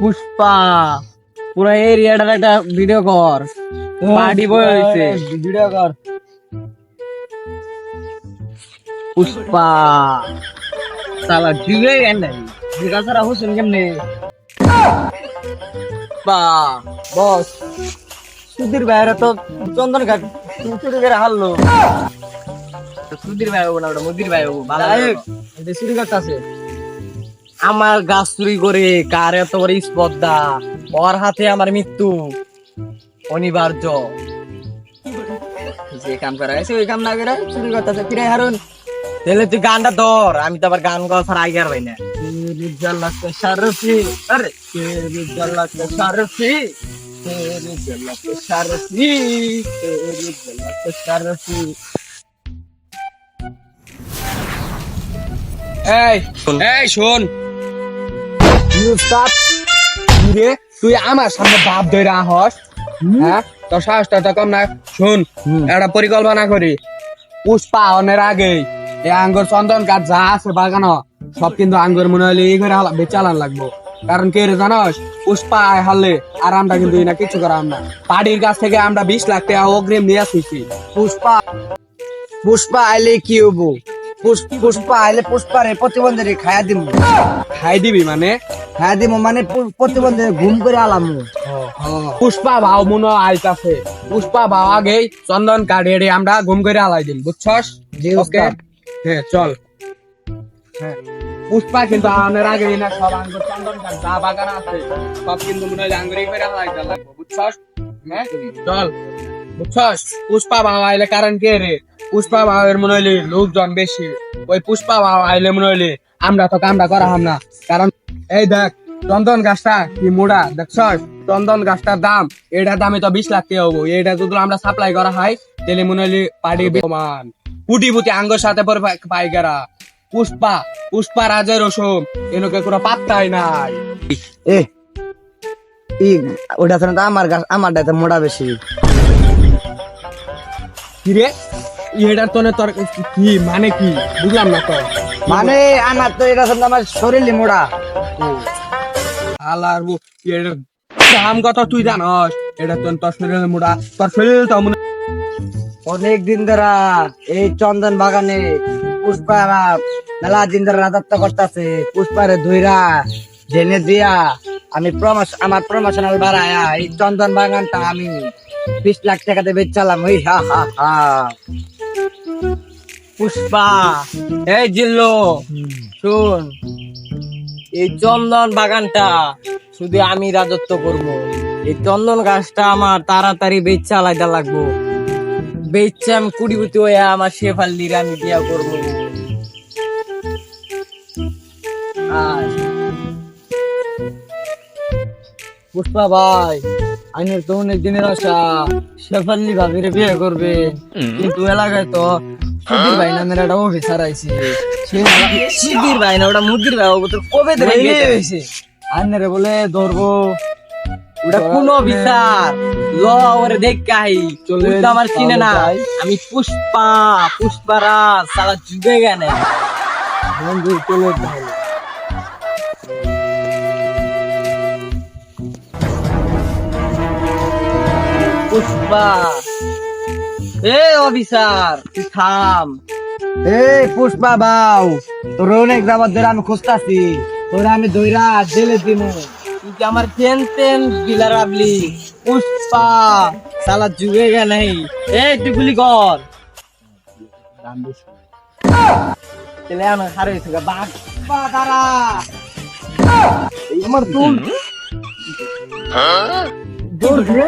পুষ্পা পুরো এরিয়াটার একটা ভিডিও কর। পার্টি বয় হইছে। ভিডিও কর। পুষ্পা সালা দিবে নাই দিগা সারা হোসেন কেমনে? বা বস। সুধীর ভাইরা তো চন্দন ঘাট চুরি করে হারলো। সুধীর ভাই হব না ওটা মুদির ভাই হব ভালো এটা চুরি করতেছে। আমার গাছ চুরি করে কার এত বড় স্পর্ধা? ওর হাতে আমার মৃত্যু। অনিবার্য। যে কাম করা হয়েছে ওই কাম না করে চুরি করতেছে। ফিরে হারুন তাহলে তুই গানটা ধর আমি তো আবার গান গাওয়া ছাড়া আগে আর ভাই না লাগতে এই এই শোন। রে তুই আমার সামনে বাপ ধরে আহস হ্যাঁ? তোর সাহসটা তো কম না। শুন একটা পরিকল্পনা করি। পুষ্পা অনের আগে এই আঙ্গুর চন্দন গাছ যা আছে বাগানো সব কিন্তু আঙ্গুর মনে হলে এই করে হালা- বেচালান লাগবো। কারণ কে রে জানোস পুষ্পা আয় হারলে আর আমরা কিন্তু না কিছু করাম না। পার্টির কাছ থেকে আমরা বিশ লাখ টাকা অগ্রিম নিয়ে আসিছি। পুষ্পা পুষ্পা আইলে কি হব পুষ্পা আইলে পুষ্পারে প্রতিবন্ধী খায়া দিব খাই দিবি মানে? খায়া দিব মানে প্রতিবন্ধী ঘুম করে আলাম। পুষ্পা ভাও মনে আইতাছে। পুষ্পা ভাও আগেই চন্দন কাঠেড়ে আমরা ঘুম করে আলাই দিম বুঝছস? ওকে। হ্যাঁ চল। হ্যাঁ। পুষ্পা কিন্তু আনের আগে না সব আঙ্গুর চন্দন কাঠ যা বাগান আছে সব কিন্তু মনে হয় আঙ্গুরি করে আলাই লাগবো বুঝছস? হ্যাঁ? চল। বুঝছস? পুষ্পা ভাও আইলে কারণ কে রে? পুষ্পা ভাওয়ের মনে হইলে লোকজন বেশি। ওই পুষ্পা ভাও আইলে মনে হইলে আমরা তো কামটা করা হাম না। কারণ এই দেখ চন্দন গাছটা কি মোড়া দেখছস চন্দন গাছটার দাম এটার দামে তো বিশ লাখ টাকা হব। এটা যদি আমরা সাপ্লাই করা হয় তাহলে মনে হইলে পাড়ি সমান পুটি পুটি আঙ্গর সাথে পরে পাই- পাইকারা। পুষ্পা পুষ্পা রাজের ওসম এনকে কোনো পাত্তাই নাই। এ ই ওটা তো আমার গাছ আমার মোড়া বেশি। কি রে? এটার তো তোর কি মানে কি? বুঝলাম না তো। মানে আমার তো এটা আমার শরীরে মোড়া আলার বু এটার দাম কত তুই জানস? এটা তো তোর শরীরে মোড়া তোর শরীরে তো মনে অনেক দিন ধরা এই চন্দন বাগানে পুষ্পা মেলা দিন ধরে রাজত্ব করতেছে। পুষ্পারে ধুইরা জেনে দিয়া আমি প্রমোশ আমার প্রমোশনাল বাড়ায়া এই চন্দন বাগানটা আমি বিশ লাখ টাকাতে বেচালাম ওই হা হা হা। পুষ্পা এই জিল্লো শুন এই চন্দন বাগানটা শুধু আমি রাজত্ব করব। এই চন্দন গাছটা আমার তাড়াতাড়ি বেচা আলাদা লাগবো। বেচে আমি কুড়ি কুটি হয়ে আমার শেফাল্লির আমি বিয়া করব। আর পুষ্পা ভাই আইনের তো অনেক দিনের আশা। শেফাল্লি ভাবির বিয়ে করবে। কিন্তু এলাকায় তো সুধীর ভাই নামের একটা অফিসার আইছে। সুধীর ভাই না ওটা মুদির ভাই ও তো কবে ধরে হয়েছে আইনারে বলে ধরবো। ওটা কোন অফিসার? ল ওরে দেখ কাই চলে আমার চিনে না। আমি পুষ্পা পুষ্পারা সারা যুগে গেনে। বন্ধু চলে তাহলে পুষ্পা এ অফিসার তুই থাম। এই পুষ্পা বাউ তোর অনেক যাবার ধরে আমি খুঁজতাছি। তোর আমি দইরা জেলে দিমু। তুই কি আমার চেন তেন বিলার আবলি পুষ্পা সালা যুগে গে নাই এ তুই গুলি কর। চলে আনো হারে থেকে বাঘ। দাঁড়া। আমার তুল। দৌড়। দিয়ে